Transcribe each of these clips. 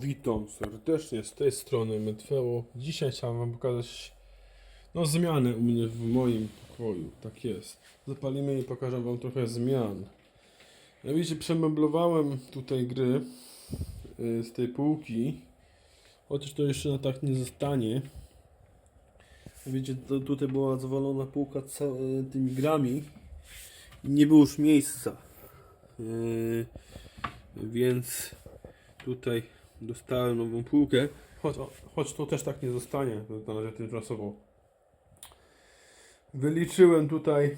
Witam serdecznie z tej strony Metfeo. Dzisiaj chciałem Wam pokazać no, zmiany u mnie w moim pokoju. Tak jest. Zapalimy i pokażę Wam trochę zmian. Jak widzicie, przemeblowałem tutaj gry y, z tej półki. Chociaż to jeszcze na tak nie zostanie. Widzicie, to tutaj była zawalona półka y, tymi grami. Nie było już miejsca. Yy, więc tutaj dostałem nową półkę. Choć, choć to też tak nie zostanie, to na razie tymczasowo. Wyliczyłem tutaj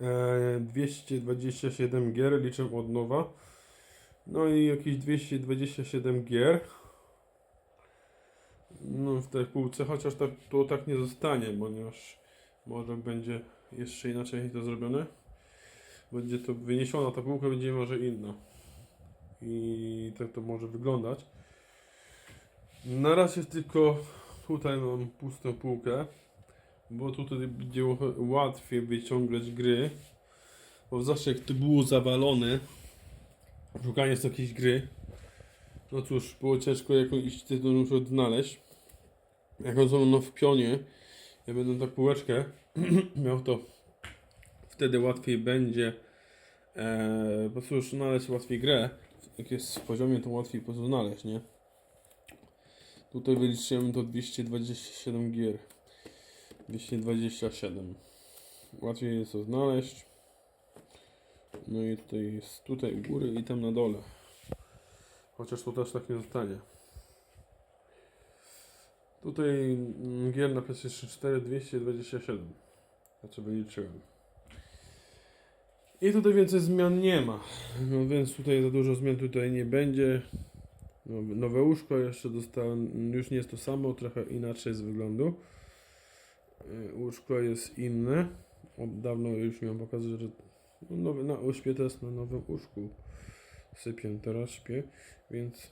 e, 227 gier, liczę od nowa. No i jakieś 227 gier. No w tej półce, chociaż tak, to tak nie zostanie, ponieważ może będzie jeszcze inaczej to zrobione. Będzie to wyniesiona, ta półka będzie może inna i tak to może wyglądać. Na razie tylko tutaj mam pustą półkę, bo tutaj będzie łatwiej wyciągać gry, bo zawsze jak to było zawalone, szukanie z jakiejś gry, no cóż, było ciężko jakąś tytuł muszę odnaleźć. Jak on w pionie, ja będę tak półeczkę miał to wtedy łatwiej będzie e, po prostu znaleźć łatwiej grę jak jest w poziomie, to łatwiej po prostu znaleźć, nie? Tutaj wyliczyłem to 227 gier. 227. Łatwiej jest to znaleźć. No i tutaj jest tutaj u góry i tam na dole. Chociaż to też tak nie zostanie. Tutaj mm, gier na PlayStation 4 227. Znaczy wyliczyłem. I tutaj więcej zmian nie ma. No więc tutaj za dużo zmian tutaj nie będzie. No, nowe łóżko jeszcze dostałem. Już nie jest to samo, trochę inaczej z wyglądu. Y, Łóżko jest inne. Od dawna już miałem pokazać, że no, nowy, na śpię teraz na nowym łóżku. Sypię, teraz śpię, więc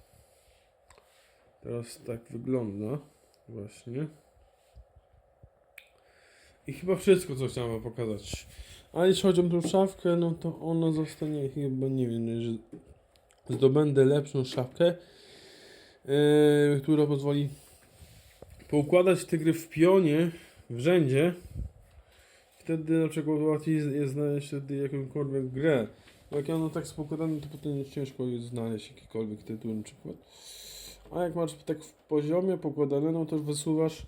teraz tak wygląda właśnie. I chyba wszystko, co chciałem wam pokazać. A jeśli chodzi o tą szafkę, no to ona zostanie chyba, nie wiem, że zdobędę lepszą szafkę, yy, która pozwoli poukładać te gry w pionie, w rzędzie. Wtedy na przykład łatwiej jest- znaleźć wtedy jakąkolwiek grę. Bo jak ona tak jest poukładana, to potem ciężko jest znaleźć jakikolwiek tytuł na przykład. A jak masz tak w poziomie pokładane, no to wysuwasz,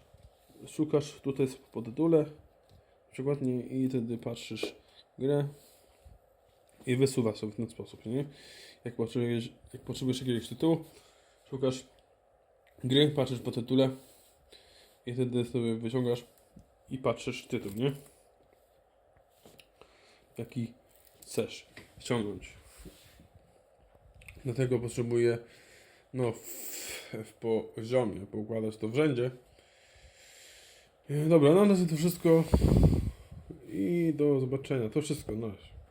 szukasz tutaj po tytule, przykładnie i wtedy patrzysz grę i wysuwasz w ten sposób, nie? Jak potrzebujesz, jak potrzebujesz jakiegoś tytułu, szukasz gry, patrzysz po tytule i wtedy sobie wyciągasz i patrzysz tytuł, nie? Jaki chcesz ściągnąć. Dlatego potrzebuję no w, w poziomie poukładać to w rzędzie. Dobra, razie to wszystko i do zobaczenia. To wszystko, na razie.